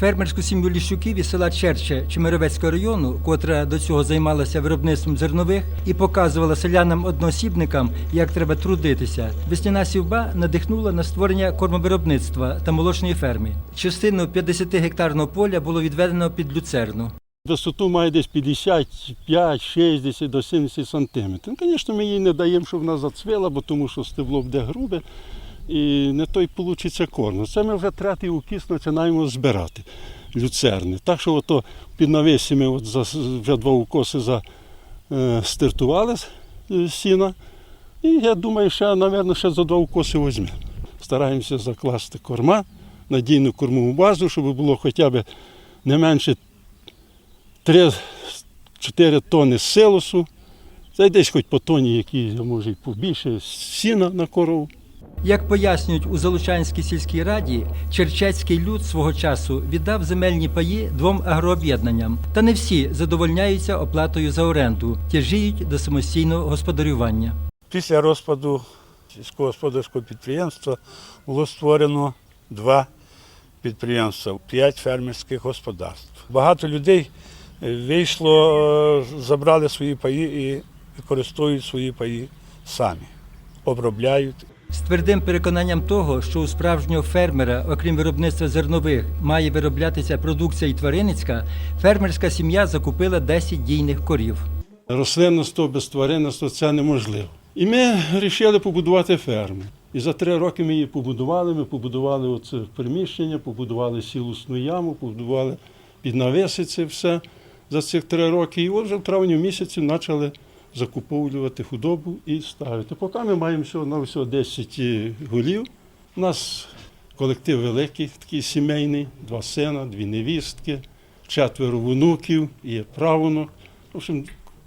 Фермерську сім'ю Ліщуків із села Черче Чемеровецького району, котра до цього займалася виробництвом зернових і показувала селянам-одноосібникам, як треба трудитися. Весняна сівба надихнула на створення кормовиробництва та молочної ферми. Частину 50-гектарного поля було відведено під люцерну. Висоту має десь 55, 60 до 70 сантиметрів. Ну, Звісно, ми їй не даємо, щоб вона зацвіла, бо тому що стебло буде грубе і не той получиться корм. Це ми вже третій укіс починаємо збирати люцерни. Так що ото під навесі от за, вже два укоси за, е, стартували з е, сіна. І я думаю, ще, мабуть, ще за два укоси візьмемо. Стараємося закласти корма, надійну кормову базу, щоб було хоча б не менше 3-4 тонни силосу. Це десь хоч по тоні, які може і побільше, сіна на корову. Як пояснюють у Залучанській сільській раді, черчецький люд свого часу віддав земельні паї двом агрооб'єднанням. Та не всі задовольняються оплатою за оренду, тяжіють до самостійного господарювання. Після розпаду сільськогосподарського підприємства було створено два підприємства, п'ять фермерських господарств. Багато людей е, вийшло, е, забрали свої паї і користують свої паї самі, обробляють. З твердим переконанням того, що у справжнього фермера, окрім виробництва зернових, має вироблятися продукція і тваринницька, фермерська сім'я закупила 10 дійних корів. Рослинництво без тваринництва це неможливо. І ми вирішили побудувати ферму. І за три роки ми її побудували. Ми побудували оце приміщення, побудували сілусну яму, побудували під навеси це все за цих три роки. І от вже в травні місяці почали закуповувати худобу і ставити. Поки ми маємо всього на всього 10 голів. У нас колектив великий, такий сімейний, два сина, дві невістки, четверо внуків, є правонук. В общем,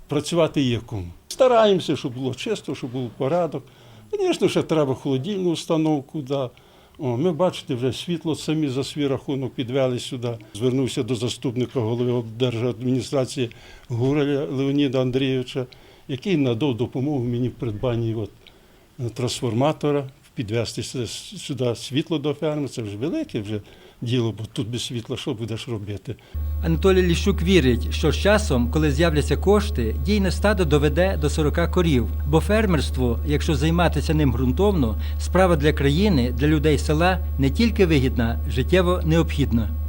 працювати є кому. Стараємося, щоб було чисто, щоб був порядок. Звісно, ще треба холодильну установку. Да. О, ми бачите, вже світло самі за свій рахунок підвели сюди. Звернувся до заступника голови держадміністрації Гуреля Леоніда Андрійовича, який надав допомогу мені в придбанні от, трансформатора, підвести сюди світло до ферми. Це вже велике вже діло, бо тут без світла що будеш робити? Анатолій Ліщук вірить, що з часом, коли з'являться кошти, дійне стадо доведе до 40 корів. Бо фермерство, якщо займатися ним ґрунтовно, справа для країни, для людей села не тільки вигідна, життєво необхідна.